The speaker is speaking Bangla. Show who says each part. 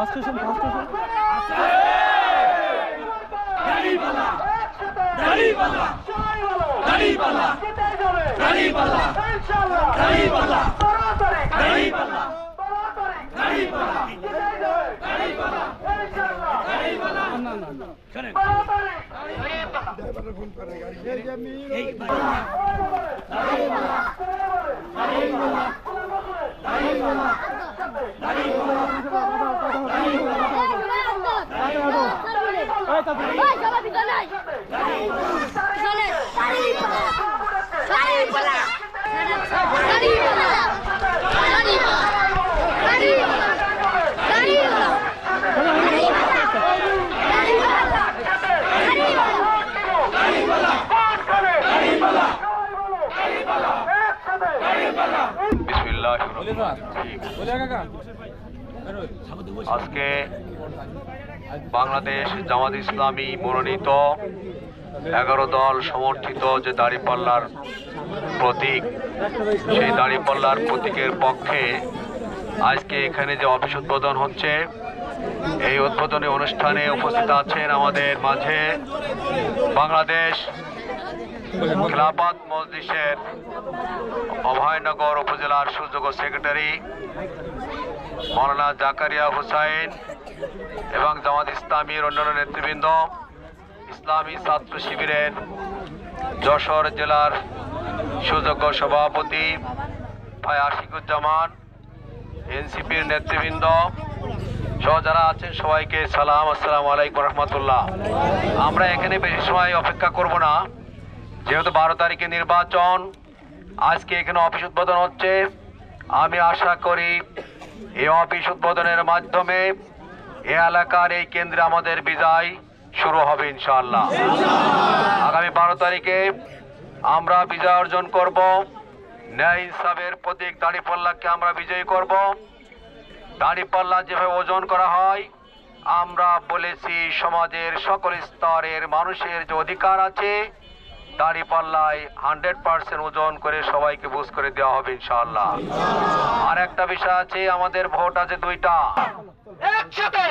Speaker 1: ফার্স্ট স্টেশন ফার্স্ট স্টেশন
Speaker 2: রহমানির রহিম। আজকে বাংলাদেশ জামাত ইসলামী মনোনীত এগারো দল সমর্থিত যে দাড়িপাল্লার প্রতীক, সেই দাড়িপাল্লার প্রতীকের পক্ষে আজকে এখানে যে অফিস উদ্বোধন হচ্ছে, এই উদ্বোধনী অনুষ্ঠানে উপস্থিত আছেন আমাদের মাঝে বাংলাদেশ খেলাফত মজলিসের অভয়নগর উপজেলার সুযোগ্য সেক্রেটারি মৌলানা জাকারিয়া হুসাইন এবং জামাত ইসলামীর অন্যান্য নেতৃবৃন্দ, ইসলামী ছাত্র শিবিরের যশোর জেলার সুযোগ্য সভাপতি ভাই আশিকুজ্জামান, এনসিপির নেতৃবৃন্দ, সহ যারা আছেন সবাইকে সালাম, আসসালামু আলাইকুম রহমতুল্লাহ। আমরা এখানে বেশি সময় অপেক্ষা করব না, যেহেতু বারো তারিখে নির্বাচন, আজকে এখানে অফিস উদ্বোধন হচ্ছে। আমি আশা করি এই অফিস উদ্বোধনের মাধ্যমে এ এলাকার এই কেন্দ্রে আমাদের বিজয় শুরু হবে, ইনশাআল্লাহ। আগামী বারো তারিখে আমরা বিজয় অর্জন করব। ন্যায় ইনসাফের প্রতীক দাঁড়িপাল্লাকে আমরা বিজয়ী করব। দাঁড়িপাল্লা যেভাবে ওজন করা হয়, আমরা বলেছি সমাজের সকল স্তরের মানুষের যে অধিকার আছে দাঁড়িপাল্লায় হান্ড্রেড পার্সেন্ট ওজন করে সবাইকে বুঝ করে দেওয়া হবে ইনশাল্লাহ আর একটা বিষয় আছে, আমাদের ভোট আছে দুইটা।
Speaker 3: একসাথে